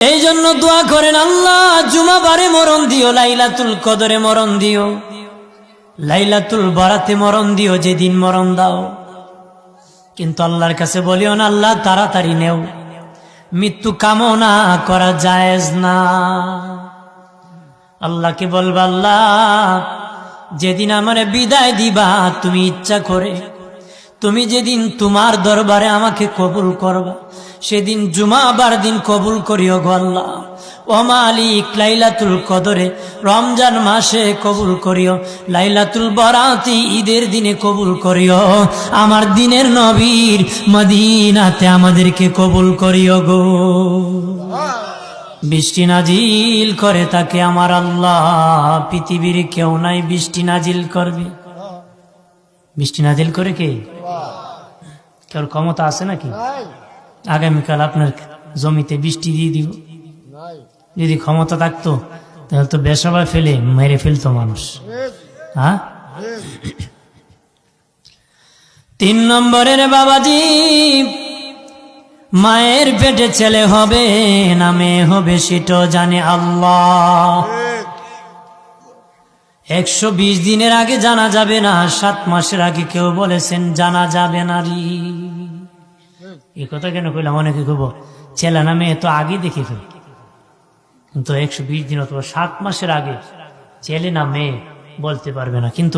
এই জন্য দোয়া করেন, আল্লাহ, জুমাবারে মরণ দিও, লাইলাতুল কদরে মরণ দিও। লাইলাতুল বারাতে মরণ দিও, যেদিন মরণ দাও। কিন্তু আল্লাহর কাছে বলিও না, আল্লাহ, তাড়াতাড়ি নেও। মৃত্যু কামনা করা জায়েজ না। আল্লাহকে বলবা, আল্লাহ, যেদিন আমার বিদায় দিবা, তুমি ইচ্ছা করে, তুমি যেদিন তোমার দরবারে আমাকে কবুল করবা সেদিন জুমাবার দিন কবুল করিও গো আল্লাহ। ও মালিক লাইলাতুল কদরে রমজান মাসে কবুল করিও লাইলাতুল বরাতি ঈদের দিনে কবুল করিও। আমার দিনের নবীর মদিনাতে আমাদেরকে কবুল করিও গো। বৃষ্টি নাজিল করে তাকে আমার আল্লাহ। পৃথিবীর কেউ নাই বৃষ্টি নাজিল করবে। বৃষ্টি নাজিল করে কে? কেউ ক্ষমতা আছে নাকি? আগামীকাল আপনার জমিতে বৃষ্টি দিয়ে দিব। যদি ক্ষমতা থাকতো তাহলে তো বেসবায় ফেলে মেরে ফেলতো মানুষ। হ্যাঁ তিন নম্বরের বাবাজি মায়ের পেটে ছেলে হবে না মেয়ে হবে সেটাও জানে আল্লাহ। একশো বিশ দিনের আগে জানা যাবে না সাত মাসের আগে কেউ বলেছেন জানা যাবে না রি। এ কথা কেন কইলাম? অনেকে খুব চেলা না মেয়ে, তো আগে দেখে ফেল। কিন্তু একশো বিশ দিন অথবা সাত মাসের আগে ছেলে না মেয়ে, বলতে পারবে না। কিন্তু